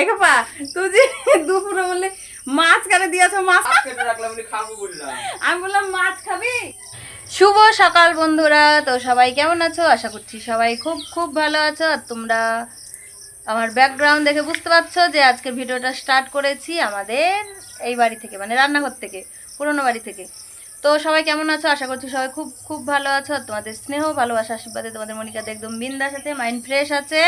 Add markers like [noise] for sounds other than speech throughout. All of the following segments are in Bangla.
একে পা তুই যে দুপুরে বললে মাছ কেন দিয়েছ মাছ কেটে রাখলাম আমি খাব বললাম। আমি বললাম মাছ খাবি? শুভ সকাল বন্ধুরা তো সবাই কেমন আছো? আশা করছি সবাই খুব খুব ভালো আছো আর তোমরা আমার ব্যাকগ্রাউন্ড দেখে বুঝতে পারছ যে আজকের ভিডিওটা স্টার্ট করেছি আমাদের এই বাড়ি থেকে মানে রান্নাঘর থেকে পুরোনো বাড়ি থেকে। তো সবাই কেমন আছো? আশা করছি সবাই খুব খুব ভালো আছো আর তোমাদের স্নেহ ভালোবাসা আশীর্বাদে তোমাদের মনিকাতে একদম বিন্দাস আছে মাইন্ড ফ্রেশ আছে।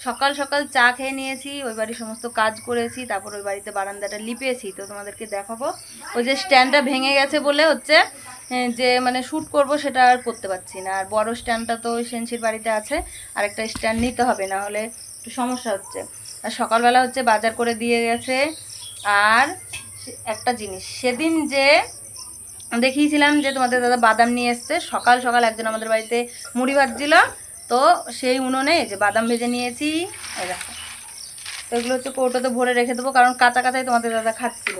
সকাল সকাল চা খেয়ে নিয়েছি, ওই বাড়ির সমস্ত কাজ করেছি, তারপর ওই বাড়িতে বারান্দাটা লিপেছি, তো তোমাদেরকে দেখাবো। ওই যে স্ট্যান্ডটা ভেঙে গেছে বলে হচ্ছে যে মানে শ্যুট করব সেটা আর করতে পারছি না। আর বড় স্ট্যান্ডটা তো সেনসির বাড়িতে আছে আর একটা স্ট্যান্ড নিতে হবে, না হলে একটু সমস্যা হচ্ছে। আর সকালবেলা হচ্ছে বাজার করে দিয়ে গেছে, আর একটা জিনিস, সেদিন যে দেখিয়েছিলাম যে তোমাদের দাদা বাদাম নিয়ে এসছে, সকাল সকাল একজন আমাদের বাড়িতে মুড়ি ভাজছিল তো সেই উনুনে যে বাদাম ভেজে নিয়েছি। দেখো। তো এগুলো হচ্ছে কৌটোতে ভরে রেখে দেবো, কারণ কাঁচা কাঁচাই তোমাদের দাদা খাচ্ছিল।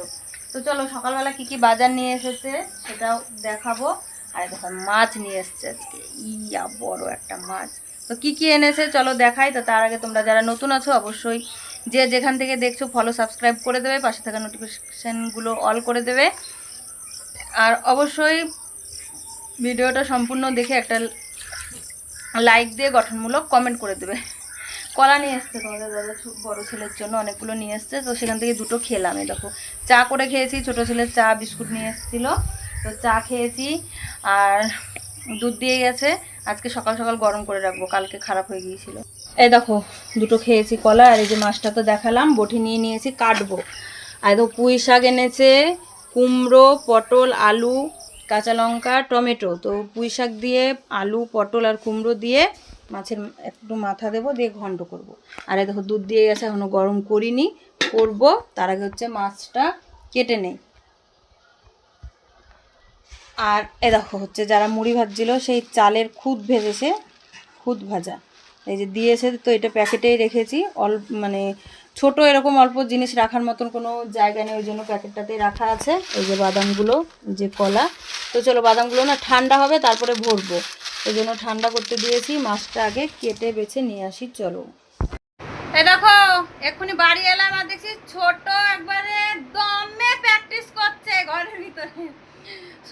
তো চলো, সকালবেলা কি কি বাজার নিয়ে এসেছে সেটাও দেখাবো। আর দেখো, মাছ নিয়ে এসছে আজকে। ইয়া, বড় একটা মাছ। তো কি কি এনেছে চলো দেখাই। তো তার আগে তোমরা যারা নতুন আছো, অবশ্যই যে যেখান থেকে দেখছ ফলো সাবস্ক্রাইব করে দেবে, পাশে থাকা নোটিফিকেশানগুলো অল করে দেবে। আর অবশ্যই ভিডিওটা সম্পূর্ণ দেখে একটা লাইক দিয়ে গঠনমূলক কমেন্ট করে দেবে। কলা নিয়ে এসছে তোমাদের দাদা বড় ছেলের জন্য, অনেকগুলো নিয়ে এসছে। তো সেখান থেকে দুটো খেলাম, এই দেখো। চা করে খেয়েছি, ছোট ছেলের চা, বিস্কুট নিয়ে এসেছিল। তো চা খেয়েছি, আর দুধ দিয়ে গেছে। আজকে সকাল সকাল গরম করে রাখব, কালকে খারাপ হয়ে গিয়েছিল। এই দেখো, দুটো খেয়েছি কলা, আর এই যে মাছটা তো দেখালাম, বটি নিয়ে নিয়েছি, কাটবো। আর দেখো পুঁই শাক এনেছে, কুমড়ো, পটল, আলু কাঁচা লঙ্কা, টমেটো। তো পুঁই শাক দিয়ে আলু, পটল আর কুমড়ো দিয়ে মাছের একটু মাথা দেবো, দিয়ে ঘন্ট করব। আর দেখো দুধ দিয়ে গেছে এখনও গরম করিনি, করব। তার আগে হচ্ছে মাছটা কেটে নেই। আর এ দেখো হচ্ছে যারা মুড়ি ভাজছিল, সেই চালের খুদ ভেজেছে, খুদ ভাজা। এই যে দিয়েছে, তো এটা প্যাকেটেই রেখেছি। অল্প মানে ছোট এরকম অল্প জিনিস রাখার মতন কোনো জায়গা নেই, ওই জন্য প্যাকেটটাতেই রাখা আছে। এই যে বাদামগুলো যে কলা তো চলো বাদামগুলো না ঠান্ডা হবে, তারপরে ভরবো। ওই জন্য ঠান্ডা করতে দিয়েছি, মাছটা আগে কেটে বেছে নিয়ে আসি, চলো। দেখো, এক্ষুনি বাড়ি এলাম আর দেখছি ছোট একবারে দমে প্র্যাকটিস করছে ঘরের ভিতরে।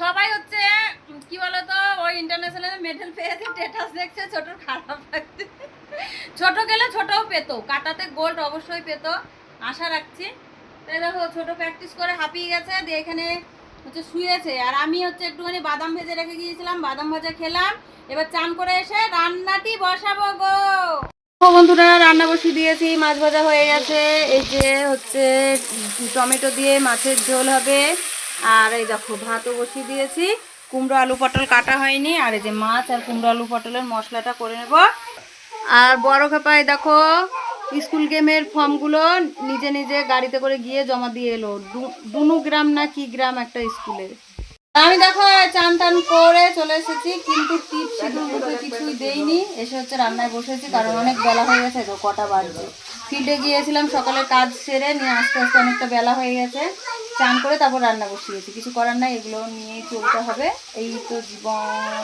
সবাই হচ্ছে, কি বলতো, ওই ইন্টারন্যাশনাল মেডেল পেয়েছে স্টেটাস দেখছে, ছোট খারাপ লাগছে। ছোট গেলে ছোটও পেতো, কাটাতে গোল্ড অবশ্যই পেতো, আশা রাখছি। তাই দেখো, ছোট প্র্যাকটিস করে হাঁপিয়ে গেছে, দিয়ে এখানে হচ্ছে শুয়েছে। আর আমি হচ্ছে একটুখানি বাদাম ভেজে রেখে গিয়েছিলাম, বাদাম ভাজা খেলাম। এবার চান করে এসে রান্নাটি বসাবো গো। বন্ধুরা, রান্না বসিয়ে দিয়েছি, মাছ ভাজা হয়ে গেছে। এই যে হচ্ছে টমেটো দিয়ে মাছের ঝোল হবে। আর এই দেখো, ভাতও বসিয়ে দিয়েছি। কুমড়ো আলু পটল কাটা হয়নি। আর এই যে মাছ আর কুমড়ো আলু পটলের মশলাটা করে নেব। আর বড় খাপায় দেখো স্কুল গেমের ফর্মগুলো নিজে নিজে গাড়িতে করে গিয়ে জমা দিয়ে এলো। দুনু গ্রাম না কি গ্রাম একটা স্কুলে আমি দেখো, চান টান করে চলে এসেছি, কিন্তু টিপ সিঁদুর বুকে কিছুই দেইনি। এসে হচ্ছে রান্নায় বসেছি, কারণ অনেক বেলা হয়ে গেছে, তো কটা বাজবে ফিল্ডে গিয়েছিলাম, সকালে কাজ সেরে নিয়ে আস্তে আস্তে অনেকটা বেলা হয়ে গেছে। চান করে তারপর রান্না বসিয়েছি। কিছু করার নাই, এগুলো নিয়েই চলতে হবে। এই তো জীবন।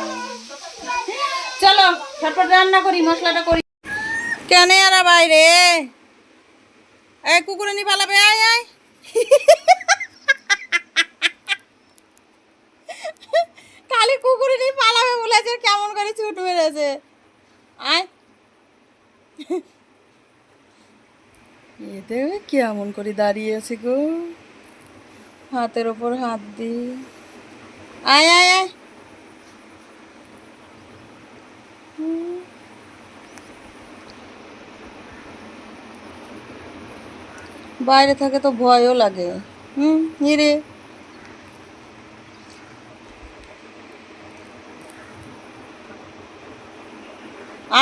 চলো, ঝটপট রান্না করি, মশলাটা করি। কেন আর বাইরে এই কুকুরে নি পালাবে, আয় আয়। কালি কুকুরে নিয়ে পালাবে বলেছে কেমন করে ছুট মেরেছে। আয়। এতে কেমন করে দাঁড়িয়ে আছে গো? হাতের ওপর হাত দি আয় আয় আয়। হুম। বাইরে থাকে তো ভয়ও লাগে। হুম হিরে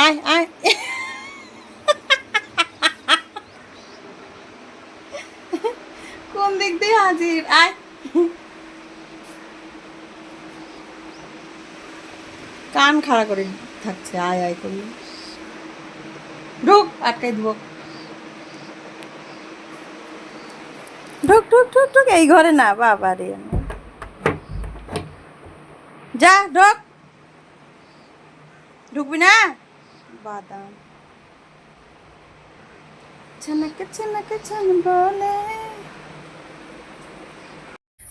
আয় আয়। কোন দিক দিয়ে হাজির? আয়। কান খাড়া করে থাকছে, আয় আয় করলে। ঢুক, আটকাই দিব। ঢুক ঢুক ঢুক ঢুক, এই ঘরে না, বাবা রে। যা, ঢুক। ঢুকবি না? বাদাম।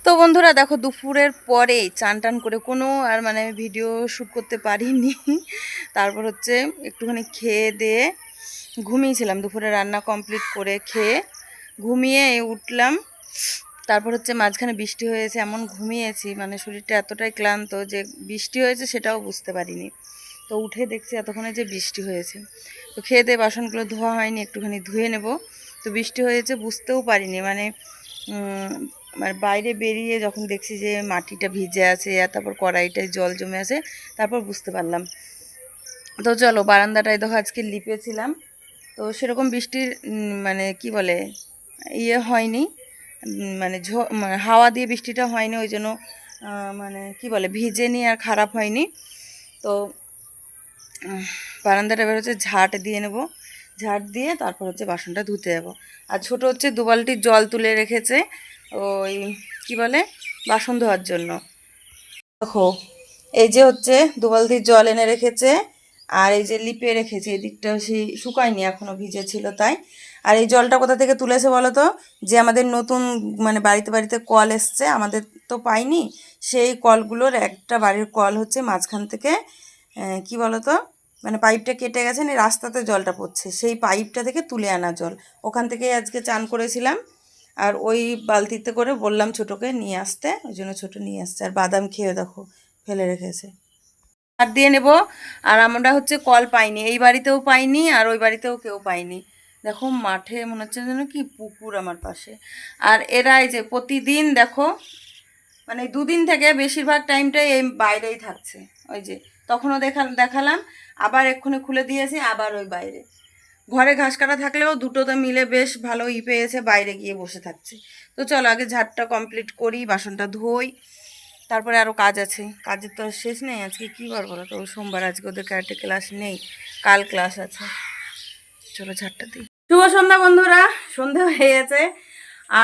তো বন্ধুরা, দেখো, দুপুরের পরে চান টান করে কোনো আর মানে ভিডিও শ্যুট করতে পারিনি। তারপর হচ্ছে একটুখানি খেয়ে দিয়ে ঘুমিয়েছিলাম, দুপুরে রান্না কমপ্লিট করে খেয়ে। ঘুমিয়ে উঠলাম। তারপর হচ্ছে মাঝখানে বৃষ্টি হয়েছে, এমন ঘুমিয়েছি মানে শরীরটা এতটাই ক্লান্ত যে বৃষ্টি হয়েছে সেটাও বুঝতে পারিনি। তো উঠে দেখছি এতক্ষণে যে বৃষ্টি হয়েছে। তো খেয়ে দিয়ে বাসনগুলো ধোয়া হয়নি, একটুখানি ধুয়ে নেব। তো বৃষ্টি হয়েছে বুঝতেও পারিনি মানে মানে বাইরে বেরিয়ে যখন দেখছি যে মাটিটা ভিজে আছে তারপর কড়াইটায় জল জমে আছে, তারপর বুঝতে পারলাম। তো চলো, বারান্দাটায় দেখো আজকে লিপেছিলাম। তো সেরকম বৃষ্টির মানে কি বলে ইয়ে হয়নি মানে ঝো মানে হাওয়া দিয়ে বৃষ্টিটা হয়নি, ওই জন্য মানে কি বলে, ভিজেনি আর খারাপ হয়নি। তো বারান্দাটা এবার হচ্ছে ঝাঁট দিয়ে নেব ঝাঁট দিয়ে তারপর হচ্ছে বাসনটা ধুতে যাব। আর ছোট হচ্ছে দু জল তুলে রেখেছে, ওই কি বলে, বাসন ধোয়ার জন্য। দেখো, এই যে হচ্ছে দু বালতি জল এনে রেখেছে, আর এই যে লিপে রেখেছে, এদিকটা সেই শুকায়নি এখনও ভিজে ছিল তাই। আর এই জলটা কোথা থেকে তুলেছে বলো তো যে আমাদের নতুন মানে বাড়িতে বাড়িতে কল এসছে, আমাদের তো পাইনি। সেই কলগুলোর একটা বাড়ির কল হচ্ছে মাঝখান থেকে কি বলো তো মানে পাইপটা কেটে গেছে না রাস্তাতে জলটা পড়ছে। সেই পাইপটা থেকে তুলে আনা জল। ওখান থেকেই আজকে চান করেছিলাম। আর ওই বালতিতে করে বললাম ছোটোকে নিয়ে আসতে, ওই জন্য ছোটো নিয়ে আসছে। আর বাদাম খেয়ে দেখো, ফেলে রেখেছে। আর দিয়ে নেব। আর আমরা হচ্ছে কল পাইনি। এই বাড়িতেও পাইনি, আর ওই বাড়িতেও কেউ পাইনি। দেখো মাঠে মনে হচ্ছে যেন কি পুকুর আমার পাশে। আর এরা এই যে প্রতিদিন দেখো মানে দুদিন থেকে বেশিরভাগ টাইমটাই এই বাইরেই থাকছে। ওই যে তখনও দেখা, দেখালাম, আবার এক্ষুনি খুলে দিয়েছি, আবার ওই বাইরে। ঘরে ঘাস কাটা থাকলেও দুটোতে মিলে বেশ ভালো ই পেয়েছে, বাইরে গিয়ে বসে থাকছে। তো চলো আগে ঝাড়টা কমপ্লিট করি, বাসনটা ধোই, তারপরে আরও কাজ আছে। কাজের তো শেষ নেই, আজকে কী বার বলো তো? সোমবার, আজকে ওদের ক্যারেটে ক্লাস নেই, কাল ক্লাস আছে। চলো ঝাড়টা দিই। শুভ সন্ধ্যা বন্ধুরা, সন্ধে হয়ে গেছে।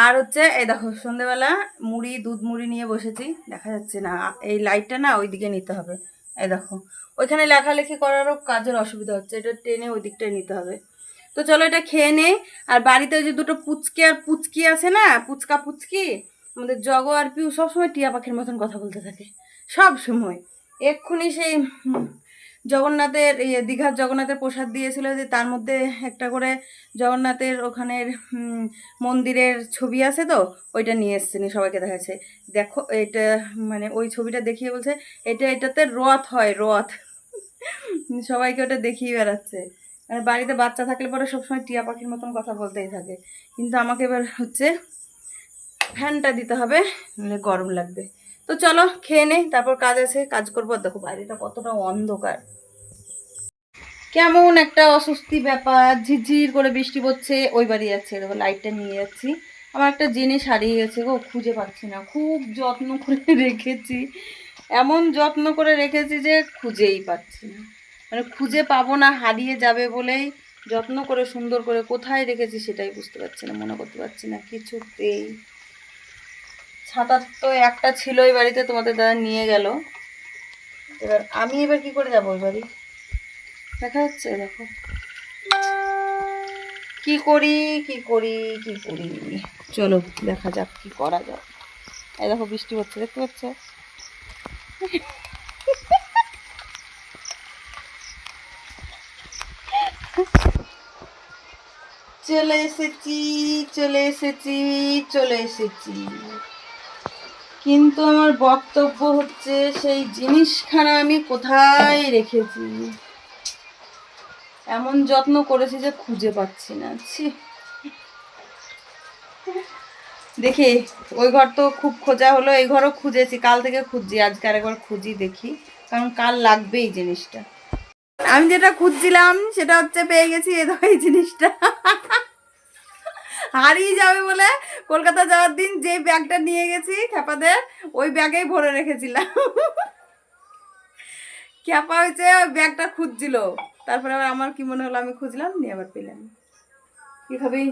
আর হচ্ছে, এই দেখো, সন্ধেবেলা মুড়ি, দুধ মুড়ি নিয়ে বসেছি। দেখা যাচ্ছে না, এই লাইটটা না ওইদিকে নিতে হবে। এই দেখো, ওইখানে লেখালেখি করারও কাজের অসুবিধা হচ্ছে, এটা টেনে ওই দিকটায় নিতে হবে। তো চলো এটা খেয়ে নে, আর বাড়িতে ওই যে দুটো পুচকি আর পুচকি আছে না, পুচকা পুচকি, আমাদের জগ আর পিউ সবসময় টিয়া পাখির মতন কথা বলতে থাকে। সব সময় এক্ষুনি সেই জগন্নাথের ইয়ে দীঘার জগন্নাথের প্রসাদ দিয়েছিল যে তার মধ্যে একটা করে জগন্নাথের ওখানের মন্দিরের ছবি আছে তো? ওইটা নিয়ে এসছে সবাইকে দেখাচ্ছে। দেখো, এটা মানে ওই ছবিটা দেখিয়ে বলছে, এটা, এটাতে রথ হয়, রথ। সবাইকে ওটা দেখিয়ে বেড়াচ্ছে। আর বাড়িতে বাচ্চা থাকলে পরে সবসময় টিয়া পাখির মতন কথা বলতেই থাকে। কিন্তু আমাকে এবার হচ্ছে ফ্যানটা দিতে হবে গরম লাগবে। তো চলো, খেয়ে নে, তারপর কাজ আছে, কাজ করব। দেখো বাইরেটা কতটা অন্ধকার। কেমন একটা অস্বস্তি ব্যাপার, ঝিরঝির করে বৃষ্টি পড়ছে, ওই বাড়ি যাচ্ছে দেখো লাইটটা নিয়ে যাচ্ছি। আমার একটা জিনিস হারিয়ে গেছে গো, খুঁজে পাচ্ছি না, খুব যত্ন করে [laughs] রেখেছি। এমন যত্ন করে রেখেছি যে খুঁজেই পাচ্ছি না। মানে খুঁজে পাবো না, হারিয়ে যাবে বলেই যত্ন করে, সুন্দর করে কোথায় রেখেছি সেটাই বুঝতে পারছি না, মনে করতে পারছি না, কিছুতেই ছাতা তো একটা ছিল এই বাড়িতে, তোমাদের দাদা নিয়ে গেল। এবার আমি এবার কি করে যাব ওই বাড়ি? দেখা যাচ্ছে দেখো। কি করি কি করি কি করি? চলো, দেখা যাক কি করা যাক এই দেখো, বৃষ্টি হচ্ছে, দেখতে পাচ্ছ? চলে এসেছি চলে এসেছি চলে এসেছি। কিন্তু আমার বক্তব্য হচ্ছে সেই জিনিসখানা আমি কোথায় রেখেছি? এমন যত্ন করেছি যে খুঁজে পাচ্ছি না। ছি। দেখি, ওই ঘর তো খুব খোঁজা হলো, এই ঘরও খুঁজেছি, কাল থেকে খুঁজছি, আজকে আরেকবার খুঁজি দেখি, কারণ কাল লাগবে এই জিনিসটা। আমি যেটা খুঁজছিলাম, সেটা হচ্ছে পেয়ে গেছি, এই জিনিসটা। হারিয়ে যাবে বলে কলকাতা যাওয়ার দিন যে ব্যাগটা নিয়ে গেছি খ্যাপাদের ওই ব্যাগেই ভরে রেখেছিলাম। খ্যাপা হয়েছে ওই ব্যাগটা খুঁজছিল। তারপরে আবার আমার কি মনে হলো আমি খুঁজলাম নিয়ে আবার পেলাম। কি খাবি?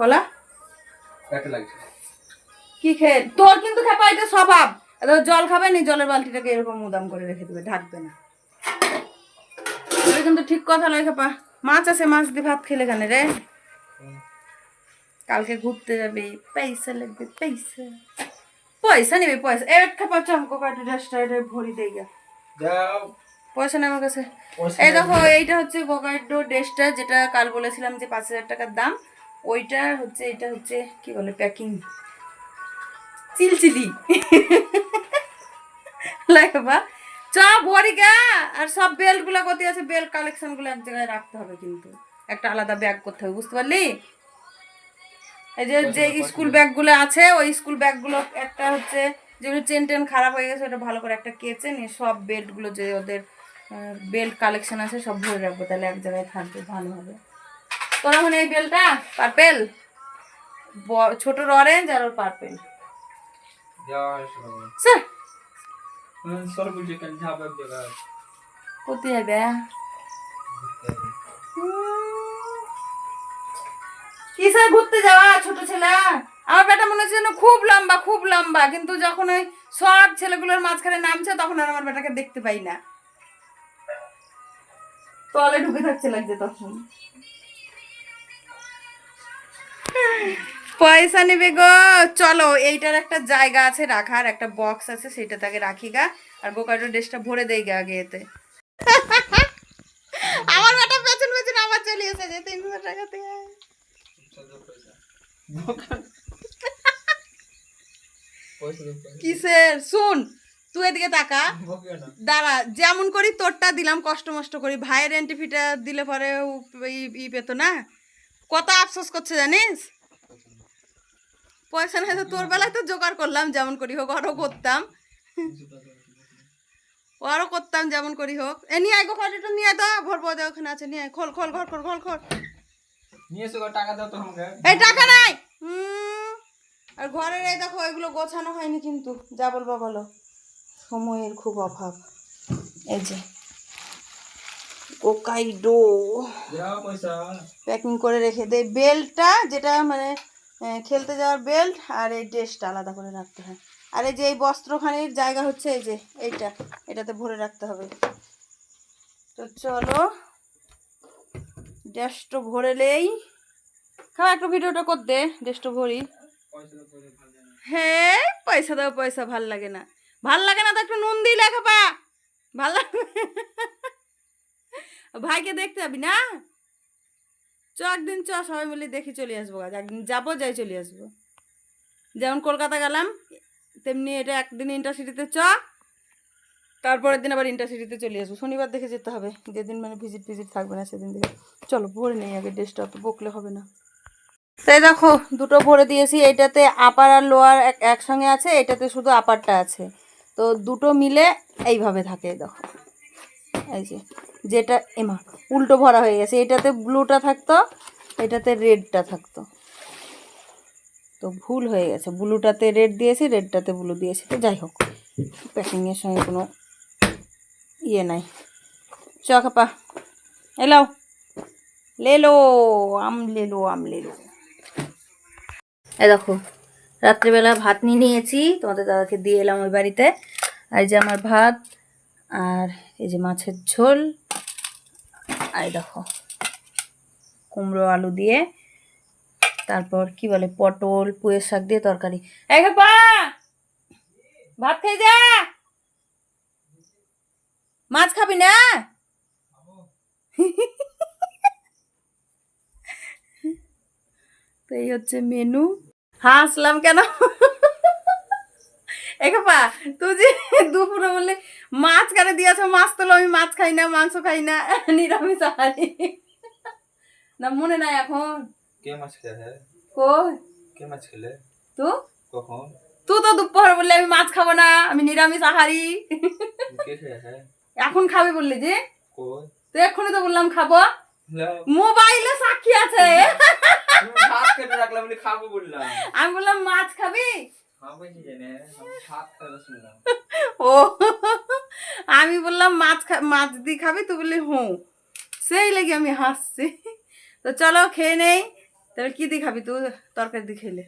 কলা? কি খেয়ে তোর কিন্তু খ্যাপা এটা স্বভাব। জল খাবে নি জলের বালতিটাকে এরকম উদাম করে রেখে দেবে ঢাকবে না। এটা কিন্তু ঠিক কথা নয় খেপা মাছ আছে মাছ দিয়ে ভাত খেলে কেন রে? কালকে ঘুরতে যাবে। পয়সা লাগবে পয়সা। পয়সা নেবে পয়সা। এক খাপা চমকো কাটে ড্রেসটা এটা ভরি দেই গা পয়সা নেই আমার কাছে। এই দেখো এইটা হচ্ছে কোকাইডো ড্রেসটা যেটা কাল বলেছিলাম যে পাঁচ হাজার টাকার দাম। ওইটা হচ্ছে এটা হচ্ছে কি বলে প্যাকিং চিলচিলি। লাগবা। চ বড়ি গা আর সব বেল্টগুলা কত আছে বেল্ট কালেকশনগুলো এক জায়গায় রাখতে হবে কিন্তু। একটা আলাদা ব্যাগ করতে হবে বুঝতে পারলি? এই যে যে স্কুল ব্যাগগুলো আছে ওই স্কুল ব্যাগগুলো একটা হচ্ছে যেগুলো চেন টেন খারাপ হয়ে গেছে ওটা ভালো করে একটা কেচে নিয়ে সব বেল্টগুলো যে ওদের বেল্ট কালেকশন আছে সব ভরে রাখব তাহলে এক জায়গায় থাকবে ভালো হবে। তোর এখন এই বেলটা পার্পেল ছোটর অরেঞ্জ আর ওর পার্পেল স্যার কোথায় যাবে কিসে ঘুরতে যাওয়া, ছোট ছেলে? আমার বেটা মনে হচ্ছে যেন খুব লম্বা খুব লম্বা, কিন্তু যখন ওই ছেলেগুলোর মাঝখানে নামছে, তখন আর আমার বেটাকে দেখতে পাই না। তলে ঢুকে থাকছে লাগছে তখন। পয়সা নেবে গো। চলো, এইটার একটা জায়গা আছে রাখার, একটা বক্স আছে সেটা তাকে রাখি গা, আর বোকাটো ড্রেসটা ভরে দেই গা আগে এতে। আমার বেটা পেছন পেছন আমার চলে এসেছে, তিনশো কিসের? শুন তুই এদিকে তাকা। দাঁড়া যেমন করি তোরটা দিলাম কষ্ট মষ্ট করি। ভাইয়ের এন্টিফিটা দিলে পরে ই- পেতো না। কত আফসোস করছে জানিস? পয়সা নাই তো তোর বেলায় তো জোগাড় করলাম যেমন করি হোক আরও করতাম। আরও করতাম যেমন করি হোক। এ নিয়ে আয় গো কয়টা নিয়ে আয় তো। ভরবো ওখানে আছে নিয়ে আয়। খোল খোল ঘর খোল খোল খোল। নিয়ে এসো টাকা দাও তো আমাকে। এই টাকা নাই! আর ঘরের এই দেখো এগুলো গোছানো হয়নি কিন্তু। যা বলব বলো। সময়ের খুব অভাব। এই যে কোকাইডো। যাও প্যাকিং করে রেখে দেয় বেল্টটা যেটা মানে খেলতে যাওয়ার বেল্ট আর এই ড্রেসটা আলাদা করে রাখতে হয়। আর এই যে এই বস্ত্রখানির জায়গা হচ্ছে এই যে এইটা। এটাতে ভরে রাখতে হবে। তো চলো ড্রেসটা ভরে লেই খাওয়া একটু ভিডিওটা কর দে ড্রেসটা ভরি। হ্যাঁ পয়সা দাও, পয়সা, ভালো লাগে না। ভালো লাগে না তো একটু নুন দিই লেখা পা। ভালো লাগে ভাইকে দেখতে যাবি না? চ, একদিন চ, সবাই মিলে দেখি চলে আসব আজ একদিন যাব, যাই চলে আসব। যেমন কলকাতা গেলাম, তেমনি এটা একদিন ইন্টারসিটিতে চ। তারপরের দিন আবার ইন্টারসিটিতে চলে আসব। শনিবার দেখে যেতে হবে। যেদিন মানে ভিজিট ভিজিট থাকবে না সেদিন দেখে। চলো, ভরে নেই আগে ড্রেসটা অত বকলে হবে না। তাই দেখো, দুটো ভরে দিয়েছি। এইটাতে আপার আর লোয়ার একসঙ্গে আছে এটাতে শুধু আপারটা আছে। তো দুটো মিলে এইভাবে থাকে, দেখো। এই যে, যেটা এমা উল্টো ভরা হয়ে গেছে। এটাতে ব্লুটা থাকতো এটাতে রেডটা থাকতো। তো ভুল হয়ে গেছে। ব্লুটাতে রেড দিয়েছি রেডটাতে ব্লু দিয়েছি। তো যাই হোক প্যাকিংয়ের সঙ্গে কোনো ইয়ে নাই। চকাপা এলাও। লে লো আম লে লো আম লে লো এই দেখো, রাত্রিবেলা ভাত নিয়ে নিয়েছি, তোমাদের দাদাকে দিয়ে এলাম ওই বাড়িতে। আর যে আমার ভাত, আর এই যে মাছের ঝোল, আর দেখো, কুমড়ো আলু দিয়ে, তারপর কি বলে, পটল পুয়ের শাক দিয়ে তরকারি। ভাত খেয়ে যা! মাছ খাবি না? তো এই হচ্ছে মেনু হাসলাম কেন? একাপা তুই যে দুপুরে বললে মাছ কারে দিয়েছ? মাছ তোলো আমি মাছ খাই না মাংস খাই না নিরামিষ আহারি। না মনে নাই এখন। কে মাছ খেলে? কই? কে মাছ খেলে? তু? কখন? তুই তো দুপুরে বললে আমি মাছ খাব না আমি নিরামিষ আহারি। কে খেয়েছে এখন খাবি বললি যে? তুই এক্ষুনি তো বললাম খাব। মোবাইলে সাক্ষী আছে। আমি বললাম মাছ খাবি? ও আমি বললাম মাছ মাছ দি খাবি তুই বললি হুঁ। সেই লেগে আমি হাসছি। তো চলো খেয়ে নেই। তাহলে কি দিয়ে খাবি তুই? তরকারি দিয়ে খেলে